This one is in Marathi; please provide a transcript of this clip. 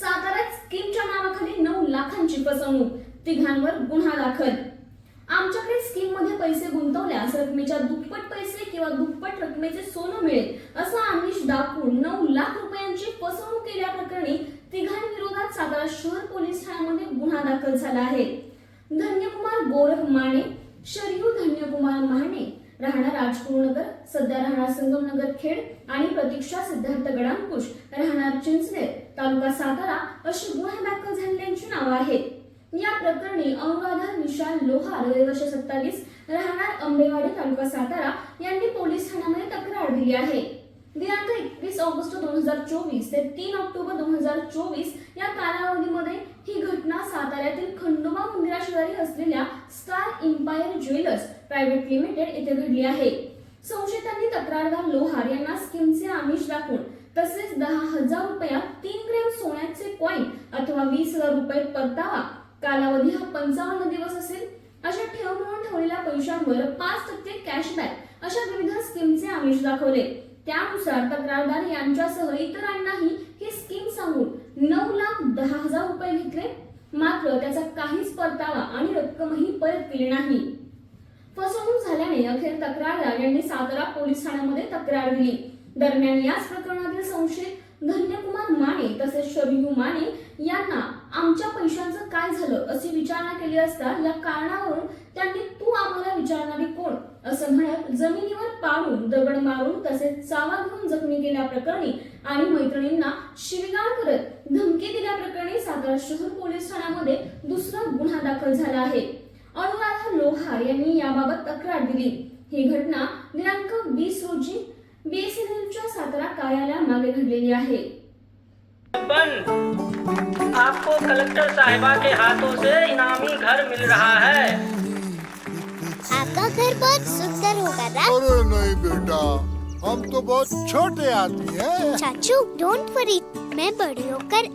साताऱ्यात स्कीमच्या नावाखाली नऊ लाखांची फसवणूक. तिघांवर गुन्हा दाखल. आमच्याकडे स्कीममध्ये पैसे गुंतवल्यास रकमेच्या दुप्पट पैसे किंवा दुप्पट रकमेचे सोनं मिळेल असं आमिष दाखवून नऊ लाख रुपयांची फसवणूक केल्याप्रकरणी तिघांविरोधात सातारा शहर पोलीस ठाण्यामध्ये गुन्हा दाखल झाला आहे. धन्यकुमार गोरख माने शरयू धन्यकुमार माने राहणार नगर सध्या राहणार संगमनगर खेड आणि प्रतीक्षा सिद्धार्थ गडांकुश. राहणार चिंचनेर तालुका सातारा अशी गुन्हे दाखल झालेल्यांची नावं आहेत. या प्रकरणी अनुराधा विशाल लोहार वर्ष सत्तावीस. राहणार आंबेवाडी तालुका सातारा यांनी पोलीस ठाण्यामध्ये तक्रार दिली आहे. दिनांक एकवीस ऑगस्ट दोन हजार चोवीस ते तीन ऑक्टोबर दोन हजार चोवीस या कालावधीमध्ये ही घटना साताऱ्यातील खंडोबा मंदिराशेजारी असलेल्या इम्पायर ज्वेलर्स प्रायव्हेट लिमिटेड येथे घडली आहे. संशयितांनी तक्रारदार लोहार यांना स्कीमचे आमिष दाखवून तसेच दहा हजार रुपयात तीन ग्रॅम सोन्याचे कॉईन अथवा वीस हजार रुपये परतावा. कालावधी हा पंचावन्न दिवस असेल. अशा ठेव म्हणून ठेवलेल्या पैशांवर पाच टक्के कॅशबॅक अशा विविध स्कीमचे आमिष दाखवले. त्यानुसार तक्रारदार यांच्यासह इतरांनाही ही स्कीम सांगून नऊ लाख दहा हजार रुपये घेतले. मात्र त्याचा काहीच परतावा आणि रक्कमही परत दिली नाही. फसवणूक झाल्याने अखेर तक्रारदार यांनी सातारा पोलीस ठाण्यामध्ये तक्रार दिली. दरम्यान याच प्रकरणातील संशयित धन्यकुमार माने तसेच शरयू माने यांना आमच्या पैशांचं काय झालं अशी विचारणा केली असता या कारणावरून त्यांनी तू आम्हाला विचारणारी कोण? असं म्हणत जमिनीवर पाडून दगड मारून तसेच चावा घेऊन जखमी केल्याप्रकरणी आणि मैत्रिणींना शिविगाळ करत धन सातारा शहर पोलीस ठाण्यामध्ये दुसरा गुन्हा दाखल झाला आहे. अनुराधा लोहार यांनी याबाबत तक्रार दिली. ही घटना दिनांक वीस रोजी बीएसएनएलच्या सातारा कार्यालयामागे घडलेली आहे. आपको कलेक्टर साहिबा के हाथों से इनामी घर मिल रहा है। आपका घर बहुत सुंदर होगा ना अरे नहीं बेटा हम तो बहुत छोटे आदमी हैं। चाचू डोंट वरी मैं बड़ी होकर